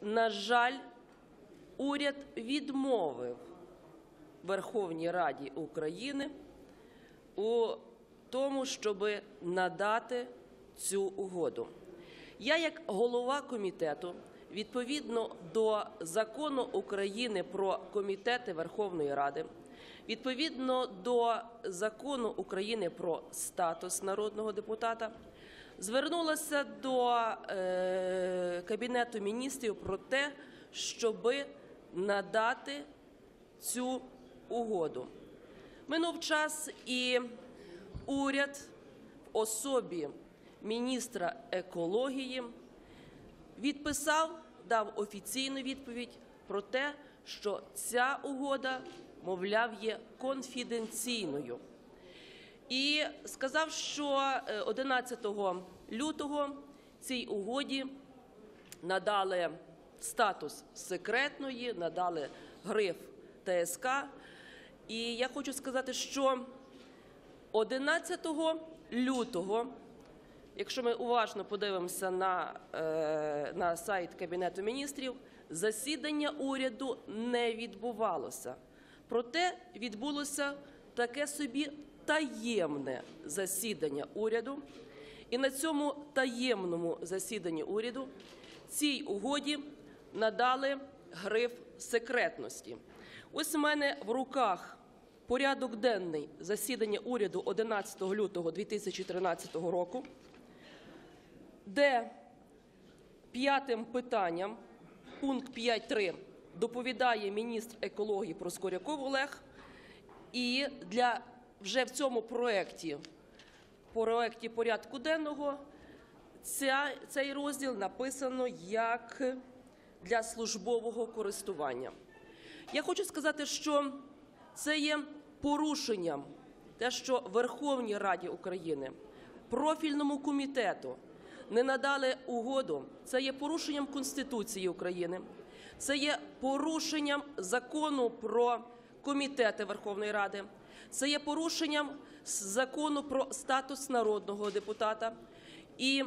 на жаль, уряд відмовив Верховній Раді України у тому, щоб надати цю угоду. Я, як голова комітету, відповідно до закону України про комітети Верховної Ради, відповідно до закону України про статус народного депутата, звернулася до е, Кабінету міністрів про те, щоби надати цю угоду. Минув час і уряд в особі міністра екології відписав, дав офіційну відповідь про те, що ця угода, мовляв, є конфіденційною. І сказав, що е, 11 лютого цій угоді надали статус секретної, надали гриф ТСК. І я хочу сказати, що 11 лютого, якщо ми уважно подивимося на, е, на сайт Кабінету міністрів, засідання уряду не відбувалося. Проте відбулося таке собі таємне засідання уряду. І на цьому таємному засіданні уряду цій угоді надали гриф секретності. Ось у мене в руках порядок денний засідання уряду 11 лютого 2013 року, де п'ятим питанням, пункт 5.3, доповідає міністр екології Проскоряков Олег. І для вже в цьому проєкті, проєкті порядку денного, ця, цей розділ написано як для службового користування. Я хочу сказати, що це є порушенням те, що Верховній Раді України, профільному комітету не надали угоду. Це є порушенням Конституції України, це є порушенням закону про комітети Верховної Ради, це є порушенням закону про статус народного депутата. І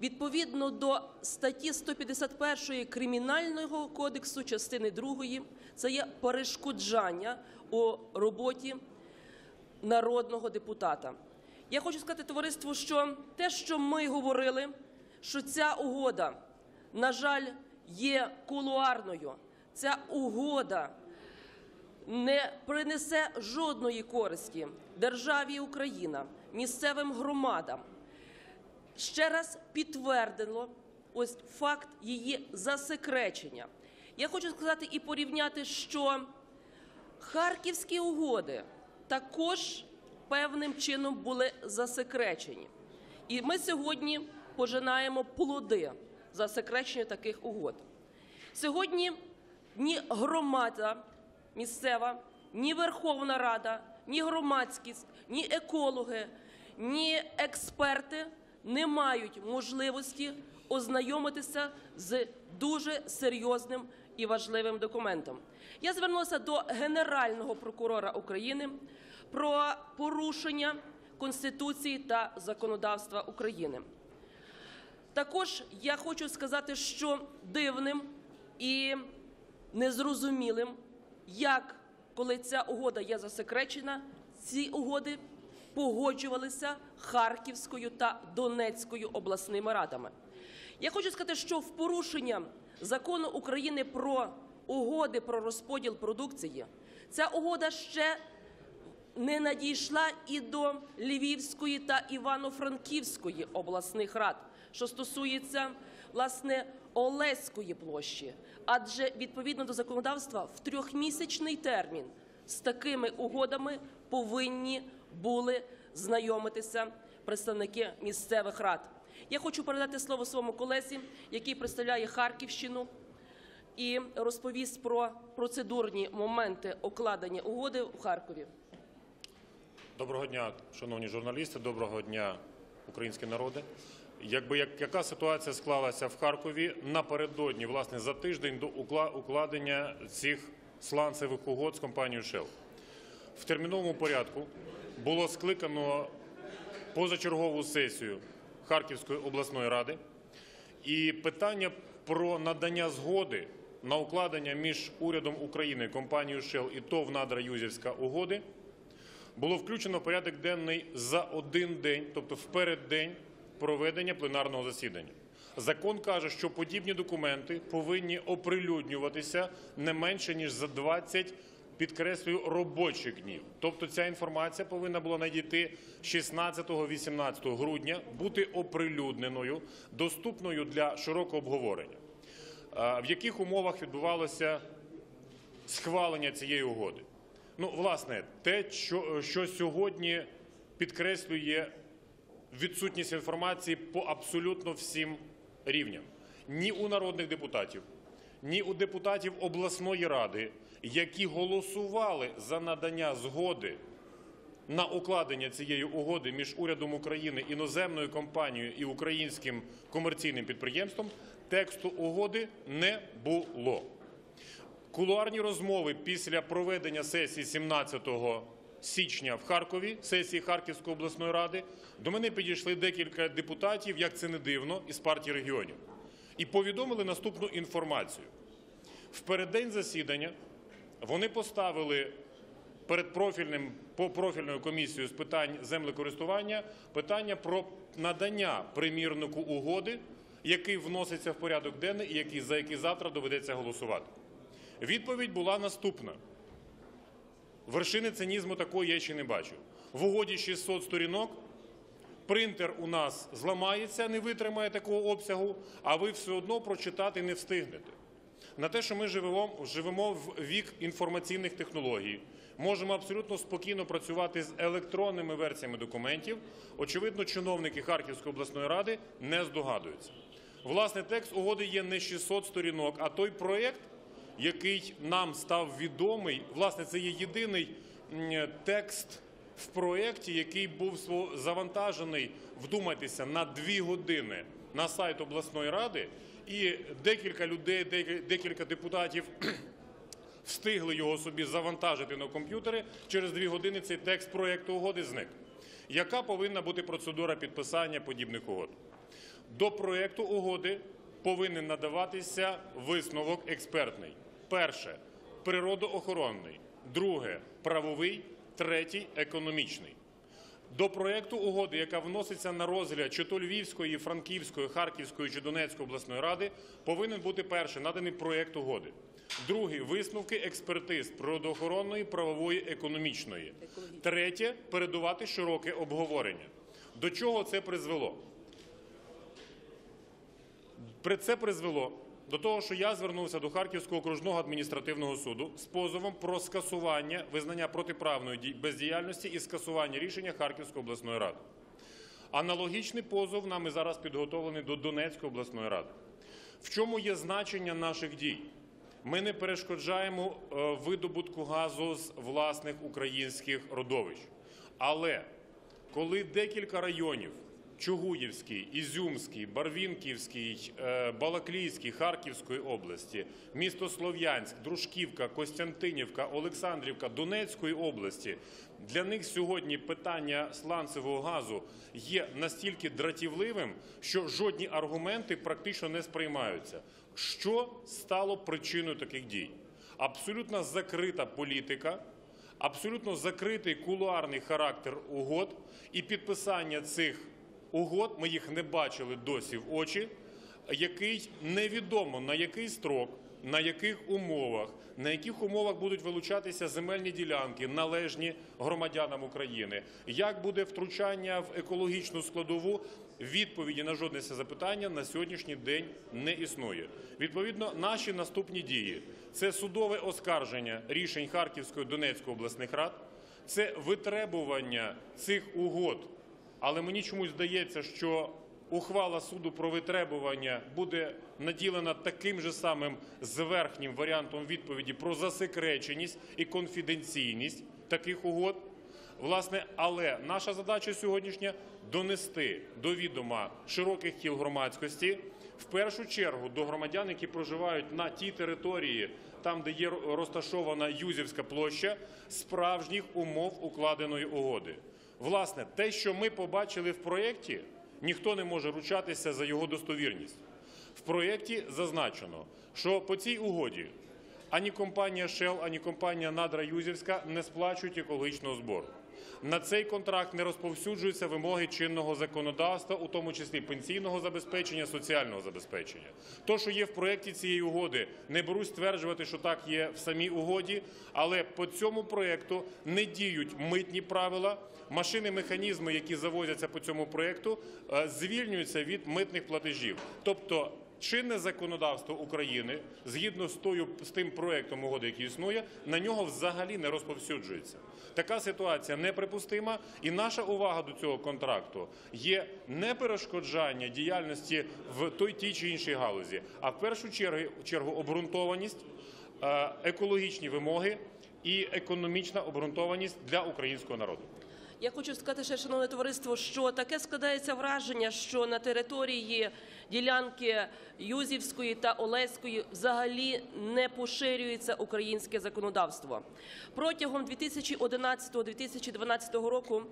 відповідно до статті 151 Кримінального кодексу, частини 2, це є перешкоджання у роботі народного депутата. Я хочу сказати товариству, що те, що ми говорили, що ця угода, на жаль, є кулуарною, ця угода не принесе жодної користі державі Україна, місцевим громадам. Ще раз підтвердило ось факт її засекречення. Я хочу сказати і порівняти, що харківські угоди також певним чином були засекречені. І ми сьогодні пожинаємо плоди засекречення таких угод. Сьогодні ні громада місцева, ні Верховна Рада, ні громадськість, ні екологи, ні експерти не мають можливості ознайомитися з дуже серйозним і важливим документом. Я звернулася до Генерального прокурора України про порушення Конституції та законодавства України. Також я хочу сказати, що дивним і незрозумілим, як коли ця угода є засекречена, ці угоди погоджувалися Харківською та Донецькою обласними радами. Я хочу сказати, що в порушення закону України про угоди про розподіл продукції ця угода ще не надійшла і до Львівської та Івано-Франківської обласних рад, що стосується власне Олеської площі, адже відповідно до законодавства в трьохмісячний термін з такими угодами повинні були знайомитися представники місцевих рад. Я хочу передати слово своєму колезі, який представляє Харківщину, і розповість про процедурні моменти укладення угоди у Харкові. Доброго дня, шановні журналісти, доброго дня, українські народи. Якби як, яка ситуація склалася в Харкові напередодні, власне, за тиждень до укла- укладення цих сланцевих угод з компанією Shell? В терміновому порядку було скликано позачергову сесію Харківської обласної ради, і питання про надання згоди на укладення між урядом України, компанією Shell і ТОВ «Надра Юзівська» угоди було включено в порядок денний за один день, тобто в переддень проведення пленарного засідання. Закон каже, що подібні документи повинні оприлюднюватися не менше ніж за 20, підкреслюю, робочих днів. Тобто ця інформація повинна була надійти 16-18 грудня, бути оприлюдненою, доступною для широкого обговорення. В яких умовах відбувалося схвалення цієї угоди? Ну, власне, те, що, що сьогодні підкреслює відсутність інформації по абсолютно всім рівням. Ні у народних депутатів, ні у депутатів обласної ради, які голосували за надання згоди на укладення цієї угоди між урядом України, іноземною компанією і українським комерційним підприємством, тексту угоди не було. Кулуарні розмови після проведення сесії 17 січня в Харкові, сесії Харківської обласної ради, до мене підійшли декілька депутатів, як це не дивно, із партії регіонів, і повідомили наступну інформацію. В переддень засідання вони поставили перед профільним по профільною комісією з питань землекористування питання про надання примірнику угоди, який вноситься в порядок денний і який за який завтра доведеться голосувати. Відповідь була наступна. Вершини цинізму такої я ще не бачив. В угоді 600 сторінок, принтер у нас зламається, не витримає такого обсягу, а ви все одно прочитати не встигнете. На те, що ми живемо, живемо в вік інформаційних технологій, можемо абсолютно спокійно працювати з електронними версіями документів, очевидно, чиновники Харківської обласної ради не здогадуються. Власне, текст угоди є не 600 сторінок, а той проєкт, який нам став відомий, власне, це є єдиний текст в проєкті, який був завантажений, вдумайтеся, на дві години на сайт обласної ради, і декілька людей, декілька депутатів встигли його собі завантажити на комп'ютери. Через дві години цей текст проєкту угоди зник. Яка повинна бути процедура підписання подібних угод? До проєкту угоди повинен надаватися висновок експертний. Перше природоохоронний, друге правовий, третій економічний. До проєкту угоди, яка вноситься на розгляд чи то Львівської, Франківської, Харківської чи Донецької обласної ради, повинен бути перший наданий проєкт угоди. Другий висновки експертиз природоохоронної, правової, економічної. Третє передувати широке обговорення. До чого це призвело? Це призвело до того, що я звернувся до Харківського окружного адміністративного суду з позовом про скасування визнання протиправної бездіяльності і скасування рішення Харківської обласної ради. Аналогічний позов нами зараз підготовлений до Донецької обласної ради. В чому є значення наших дій? Ми не перешкоджаємо е, видобутку газу з власних українських родовищ. Але коли декілька районів Чугуївський, Ізюмський, Барвінківський, е, Балаклійський, Харківської області, місто Слов'янськ, Дружківка, Костянтинівка, Олександрівка Донецької області. Для них сьогодні питання сланцевого газу є настільки дратівливим, що жодні аргументи практично не сприймаються. Що стало причиною таких дій? Абсолютно закрита політика абсолютно закритий кулуарний характер угод і підписання цих угод, ми їх не бачили досі в очі, який невідомо на який строк, на яких умовах, на яких умовах будуть вилучатися земельні ділянки, належні громадянам України, як буде втручання в екологічну складову. Відповіді на жодне запитання на сьогоднішній день не існує. Відповідно, наші наступні дії це судове оскарження рішень Харківської Донецької обласних рад, це витребування цих угод. Але мені чомусь здається, що ухвала суду про витребування буде наділена таким же самим зверхнім варіантом відповіді про засекреченість і конфіденційність таких угод. Власне, але наша задача сьогоднішня донести до відома широких кіл громадськості, в першу чергу до громадян, які проживають на тій території, там, де є розташована Юзівська площа, справжніх умов укладеної угоди. Власне, те, що ми побачили в проєкті, ніхто не може ручатися за його достовірність. В проєкті зазначено, що по цій угоді ані компанія Shell, ані компанія Надра Юзівська не сплачують екологічного збору. На цей контракт не розповсюджуються вимоги чинного законодавства, у тому числі пенсійного забезпечення, соціального забезпечення. То, що є в проєкті цієї угоди, не берусь стверджувати, що так є в самій угоді, але по цьому проєкту не діють митні правила. Машини, механізми, які завозяться по цьому проєкту, е, звільнюються від митних платежів. Тобто чинне законодавство України, згідно з, тою, з тим проєктом угоди, який існує, на нього взагалі не розповсюджується. Така ситуація неприпустима, і наша увага до цього контракту є не перешкоджання діяльності в той тій чи іншій галузі, а в першу чергу, чергу обґрунтованість, е, екологічні вимоги і економічна обґрунтованість для українського народу. Я хочу сказати ще, шановне товариство, що таке складається враження, що на території ділянки Юзівської та Олеської взагалі не поширюється українське законодавство. Протягом 2011-2012 року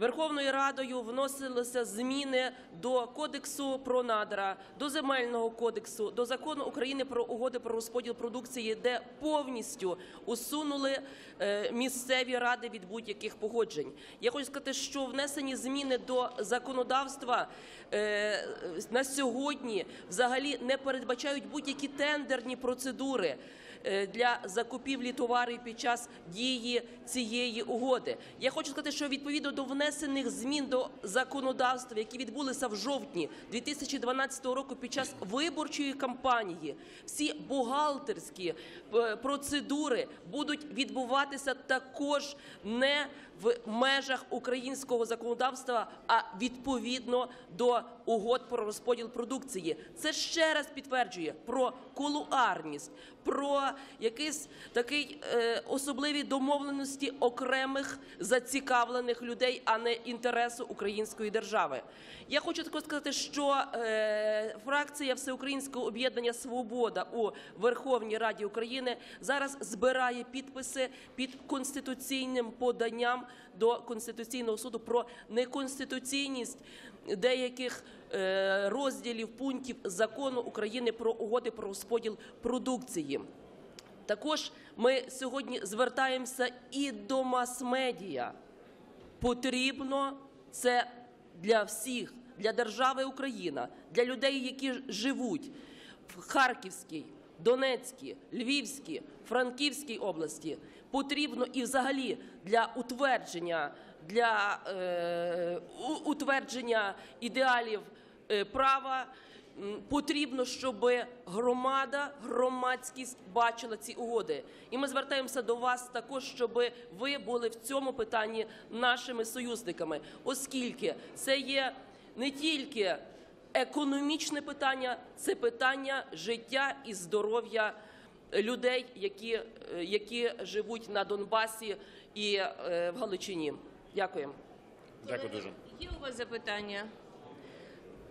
Верховною Радою вносилися зміни до Кодексу про надра, до Земельного кодексу, до Закону України про угоди про розподіл продукції, де повністю усунули е, місцеві ради від будь-яких погоджень. Я хочу сказати, що внесені зміни до законодавства е, на сьогодні взагалі не передбачають будь-які тендерні процедури для закупівлі товарів під час дії цієї угоди. Я хочу сказати, що відповідно до внесених змін до законодавства, які відбулися в жовтні 2012 року під час виборчої кампанії, всі бухгалтерські е, процедури будуть відбуватися також не в межах українського законодавства, а відповідно до угод про розподіл продукції. Це ще раз підтверджує про кулуарність, про якийсь такий е, особливі домовленості окремих зацікавлених людей, а не інтересу української держави. Я хочу також сказати, що е, фракція Всеукраїнського об'єднання Свобода у Верховній Раді України зараз збирає підписи під конституційним поданням до Конституційного суду про неконституційність деяких розділів пунктів закону України про угоди про розподіл продукції. Також ми сьогодні звертаємося і до мас-медіа. Потрібно це для всіх, для держави Україна, для людей, які живуть в Харківській, Донецькій, Львівській, Франківській області. Потрібно і взагалі для утвердження для е, утвердження ідеалів е, права потрібно, щоб громада, громадськість бачила ці угоди. І ми звертаємося до вас також, щоб ви були в цьому питанні нашими союзниками, оскільки це є не тільки економічне питання, це питання життя і здоров'я людей, які, е, які живуть на Донбасі і е, в Галичині. Дякую. Дякую дуже. Є у вас запитання?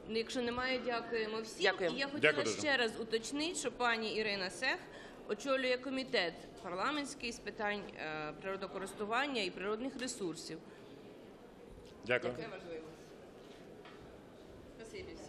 Ну, Якщо немає, дякуємо всім. Дякую. І я хотіла Дякую дуже. ще раз уточнити, що пані Ірина Сех очолює комітет парламентський з питань е, природокористування і природних ресурсів. Дякую. Це важливо. Спасибі всім.